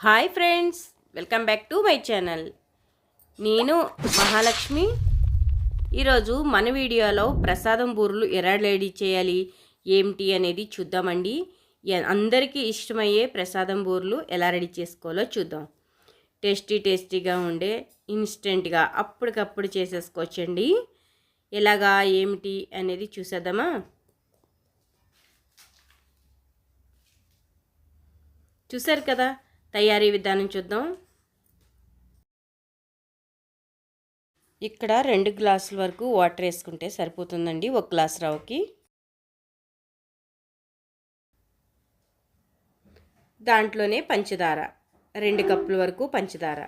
Hi friends welcome back to my channel. నేను మహాలక్ష్మి. ఈరోజు మన వీడియోలో ప్రసాదం బూరులు ఎలా రెడీ చేయాలి ఏమిటి అనేది చూద్దామండి. అందరికీ ఇష్టమయ్యే ప్రసాదం బూరులు ఎలా రెడీ చేసుకోవాలో చూద్దాం. టేస్టీ టేస్టీగా ఉండే ఇన్స్టెంట్గా అప్పటికప్పుడు చేసేసుకోవచ్చండి. ఎలాగా ఏమిటి అనేది చూసేద్దామా? చూసారు కదా తయారీ విధానం చూద్దాం. ఇక్కడ రెండు గ్లాసుల వరకు వాటర్ వేసుకుంటే సరిపోతుందండి ఒక గ్లాస్ రవ్వకి. దాంట్లోనే పంచదార రెండు కప్పుల వరకు పంచదార.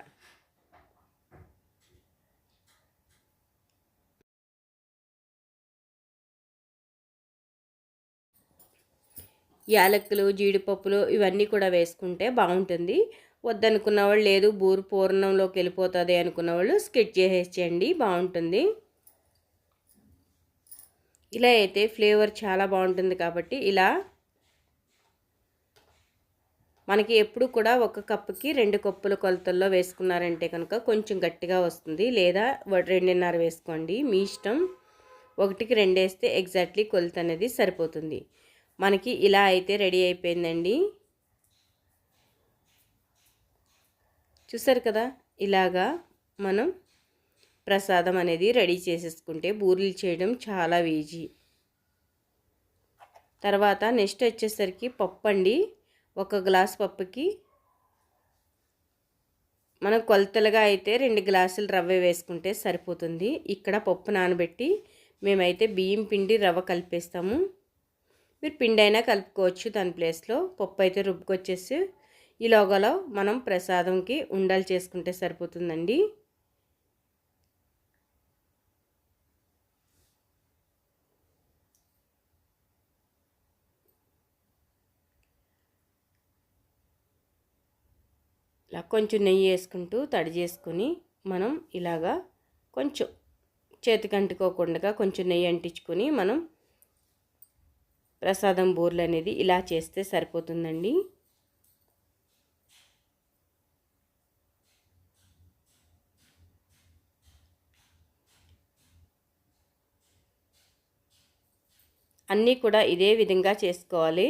యాలక్కులు జీడిపప్పులు ఇవన్నీ కూడా వేసుకుంటే బాగుంటుంది. వద్దనుకున్న వాళ్ళు లేదు బూరు పూర్ణంలోకి వెళ్ళిపోతుంది అనుకున్న వాళ్ళు స్కిట్ చేసేసేయండి బాగుంటుంది. ఇలా అయితే ఫ్లేవర్ చాలా బాగుంటుంది కాబట్టి ఇలా మనకి ఎప్పుడు కూడా ఒక కప్పుకి రెండు కప్పుల కొలతల్లో వేసుకున్నారంటే కనుక కొంచెం గట్టిగా వస్తుంది. లేదా రెండున్నర వేసుకోండి. మీ ఇష్టం. ఒకటికి రెండు వేస్తే ఎగ్జాక్ట్లీ కొలత అనేది సరిపోతుంది. మనకి ఇలా అయితే రెడీ అయిపోయిందండి. చూసారు కదా? ఇలాగా మనం ప్రసాదం అనేది రెడీ చేసేసుకుంటే బూరెలు చేయడం చాలా ఈజీ. తర్వాత నెక్స్ట్ వచ్చేసరికి పప్పు అండి. ఒక గ్లాస్ పప్పుకి మనం కొలతలుగా అయితే రెండు గ్లాసులు రవ్వ వేసుకుంటే సరిపోతుంది. ఇక్కడ పప్పు నానబెట్టి మేమైతే బియ్యం పిండి రవ్వ కలిపేస్తాము. మీరు పిండి అయినా కలుపుకోవచ్చు దాని ప్లేస్లో. పప్పు అయితే రుబ్బుకొచ్చేసి ఈ లోగలో మనం ప్రసాదంకి ఉండలు చేసుకుంటే సరిపోతుందండి. ఇలా కొంచెం నెయ్యి వేసుకుంటూ తడి చేసుకొని మనం ఇలాగా కొంచెం చేతికి అంటుకోకుండా కొంచెం నెయ్యి అంటించుకొని మనం ప్రసాదం బూర్లు అనేది ఇలా చేస్తే సరిపోతుందండి. అన్నీ కూడా ఇదే విధంగా చేసుకోవాలి.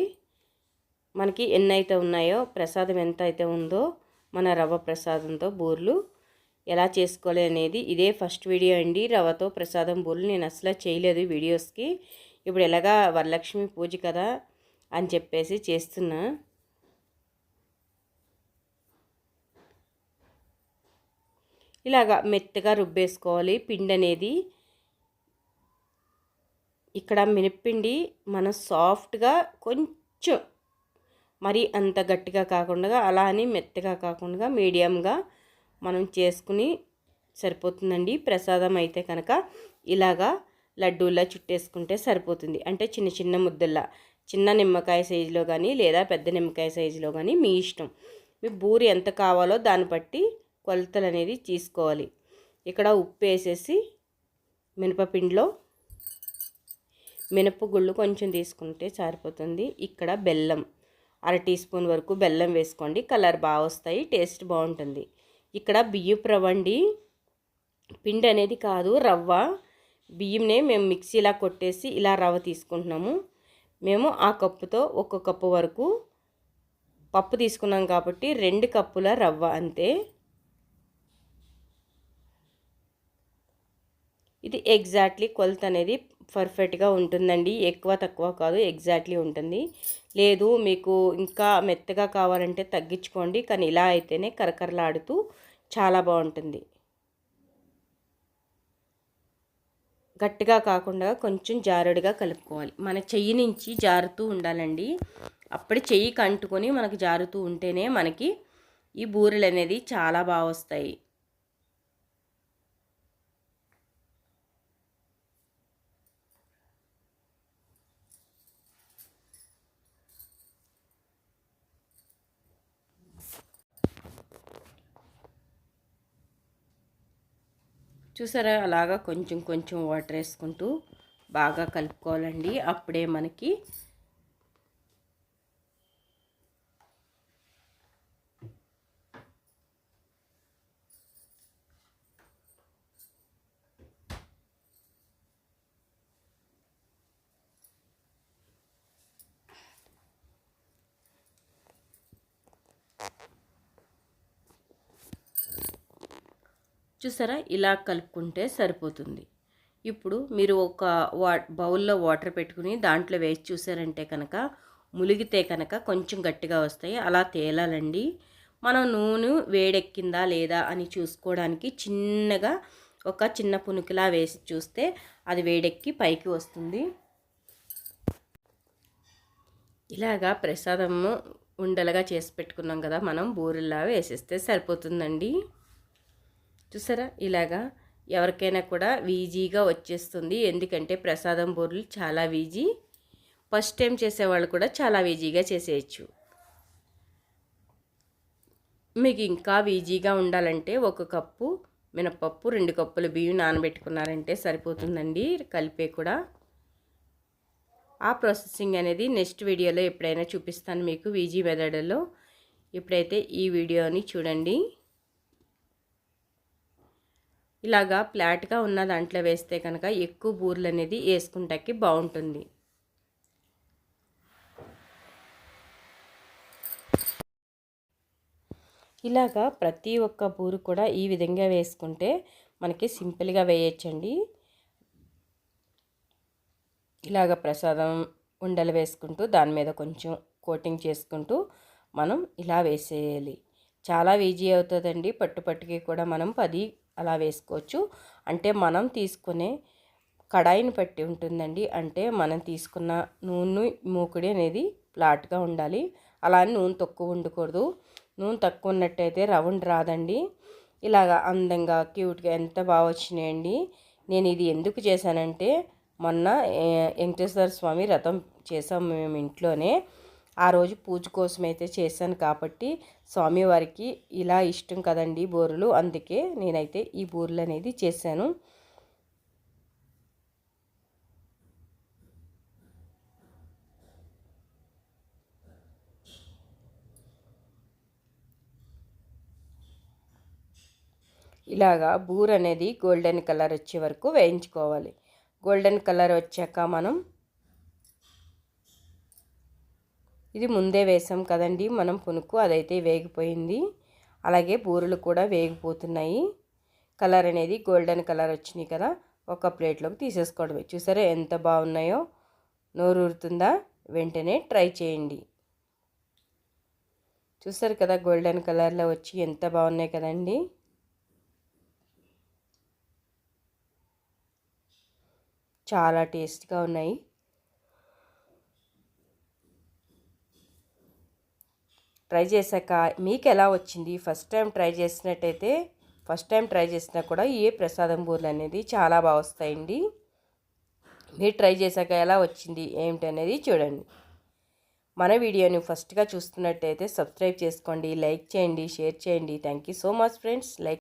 మనకి ఎన్ని అయితే ఉన్నాయో ప్రసాదం ఎంత అయితే ఉందో మన రవ్వ ప్రసాదంతో బూర్లు ఎలా చేసుకోవాలి అనేది ఇదే ఫస్ట్ వీడియో అండి. రవ్వతో ప్రసాదం బూర్లు నేను అసలు చేయలేదు వీడియోస్కి. ఇప్పుడు ఎలాగా వరలక్ష్మి పూజ కదా అని చెప్పేసి చేస్తున్నా. ఇలాగా మెత్తగా రుబ్బేసుకోవాలి. పిండి అనేది ఇక్కడ మినప్పిండి మనం సాఫ్ట్గా కొంచెం మరి అంత గట్టిగా కాకుండా అలా అని మెత్తగా కాకుండా మీడియంగా మనం చేసుకుని సరిపోతుందండి. ప్రసాదం అయితే కనుక ఇలాగా లడ్డూలా చుట్టేసుకుంటే సరిపోతుంది. అంటే చిన్న చిన్న ముద్దల్లా. చిన్న నిమ్మకాయ సైజులో కానీ లేదా పెద్ద నిమ్మకాయ సైజులో కానీ మీ ఇష్టం. మీ బూరి ఎంత కావాలో దాన్ని బట్టి కొలతలు అనేది తీసుకోవాలి. ఇక్కడ ఉప్పు వేసేసి మినపపిండిలో మినపగుళ్ళు కొంచెం తీసుకుంటే సరిపోతుంది. ఇక్కడ బెల్లం. అర టీ స్పూన్ వరకు బెల్లం వేసుకోండి. కలర్ బాగా వస్తాయి టేస్ట్ బాగుంటుంది. ఇక్కడ బియ్యపు రవ్వ అండి పిండి అనేది కాదు రవ్వ. బియ్యంనే మేము మిక్సీలా కొట్టేసి ఇలా రవ్వ తీసుకుంటున్నాము. మేము ఆ కప్పుతో ఒక కప్పు వరకు పప్పు తీసుకున్నాం కాబట్టి రెండు కప్పుల రవ్వ అంతే. ఇది ఎగ్జాక్ట్లీ కొలత అనేది పర్ఫెక్ట్గా ఉంటుందండి. ఎక్కువ తక్కువ కాదు ఎగ్జాక్ట్లీ ఉంటుంది. లేదు మీకు ఇంకా మెత్తగా కావాలంటే తగ్గించుకోండి కానీ ఇలా అయితేనే కరకరలాడుతూ చాలా బాగుంటుంది. గట్టిగా కాకుండా కొంచెం జారుడుగా కలుపుకోవాలి. మన చెయ్యి నుంచి జారుతూ ఉండాలండి. అప్పుడు చెయ్యి కంటుకొని మనకు జారుతూ ఉంటేనే మనకి ఈ బూరెలు అనేది చాలా బాగా వస్తాయి. చూసారా? అలాగా కొంచెం కొంచెం వాటర్ వేసుకుంటూ బాగా కలుపుకోవాలండి. అప్పుడే మనకి చూసారా? ఇలా కలుపుకుంటే సరిపోతుంది. ఇప్పుడు మీరు ఒక వా బౌల్లో వాటర్ పెట్టుకుని దాంట్లో వేసి చూసారంటే కనుక ములిగితే కనుక కొంచెం గట్టిగా వస్తాయి. అలా తేలాలండి. మనం నూనె వేడెక్కిందా లేదా అని చూసుకోవడానికి చిన్నగా ఒక చిన్న పునుకులా వేసి చూస్తే అది వేడెక్కి పైకి వస్తుంది. ఇలాగా ప్రసాదము ఉండలుగా చేసి పెట్టుకున్నాం కదా మనం బూరెల్లా వేసేస్తే సరిపోతుందండి. చూసారా? ఇలాగా ఎవరికైనా కూడా వీజీగా వచ్చేస్తుంది. ఎందుకంటే ప్రసాదం బూరెలు చాలా వీజీ. ఫస్ట్ టైం చేసేవాళ్ళు కూడా చాలా వీజీగా చేసేయచ్చు. మీకు ఇంకా వీజీగా ఉండాలంటే ఒక కప్పు మినపప్పు రెండు కప్పులు బియ్యం నానబెట్టుకున్నారంటే సరిపోతుందండి. కలిపే కూడా. ఆ ప్రాసెసింగ్ అనేది నెక్స్ట్ వీడియోలో ఎప్పుడైనా చూపిస్తాను మీకు వీజీ మెథడ్లో ఇప్పుడైతే ఈ వీడియోని చూడండి. ఇలాగా ఫ్లాట్గా ఉన్న దాంట్లో వేస్తే కనుక ఎక్కువ బూర్లు అనేది వేసుకుంటాకి బాగుంటుంది. ఇలాగా ప్రతి ఒక్క బూరు కూడా ఈ విధంగా వేసుకుంటే మనకి సింపుల్గా వేయచ్చండి. ఇలాగ ప్రసాదం ఉండలు వేసుకుంటూ దాని మీద కొంచెం కోటింగ్ చేసుకుంటూ మనం ఇలా వేసేయాలి. చాలా ఈజీ అవుతుందండి. పట్టు పట్టుకి కూడా మనం పది అలా వేసుకోవచ్చు. అంటే మనం తీసుకునే కడాయిని పట్టి ఉంటుందండి. అంటే మనం తీసుకున్న నూనె మూకుడి అనేది ఫ్లాట్గా ఉండాలి. అలా నూనె తక్కువ ఉండకూడదు. నూనె తక్కువ ఉన్నట్టయితే రౌండ్ రాదండి. ఇలాగా అందంగా క్యూట్గా ఎంత బాగా వచ్చినాయండి. నేను ఇది ఎందుకు చేశానంటే మొన్న వెంకటేశ్వర స్వామి రథం చేసాం మేము ఇంట్లోనే. ఆ రోజు పూజ కోసం అయితే చేశాను కాబట్టి స్వామివారికి ఇలా ఇష్టం కదండి బూరెలు అందుకే నేనైతే ఈ బూరెలు అనేది చేశాను. ఇలాగా బూర్ అనేది గోల్డెన్ కలర్ వచ్చే వరకు వేయించుకోవాలి. గోల్డెన్ కలర్ వచ్చాక మనం ఇది ముందే వేసాం కదండి మనం పునుకు అదైతే వేగిపోయింది. అలాగే బూరెలు కూడా వేగిపోతున్నాయి. కలర్ అనేది గోల్డెన్ కలర్ వచ్చినాయి కదా ఒక ప్లేట్లోకి తీసేసుకోవడమే. చూసారా ఎంత బాగున్నాయో? నోరూరుతుందా వెంటనే ట్రై చేయండి. చూసారు కదా గోల్డెన్ కలర్లో వచ్చి ఎంత బాగున్నాయి కదండి. చాలా టేస్ట్గా ఉన్నాయి. ట్రై చేశాక మీకు ఎలా వచ్చింది? ఫస్ట్ టైం ట్రై చేసినట్టయితే ఫస్ట్ టైం ట్రై చేసినా కూడా ఏ ప్రసాదం బూర్లు అనేది చాలా బాగా వస్తాయండి. మీరు ట్రై చేశాక ఎలా వచ్చింది? ఏమిటి అనేది చూడండి. మన వీడియోని ఫస్ట్గా చూస్తున్నట్టయితే సబ్స్క్రైబ్ చేసుకోండి లైక్ చేయండి షేర్ చేయండి. Thank you so much friends. Like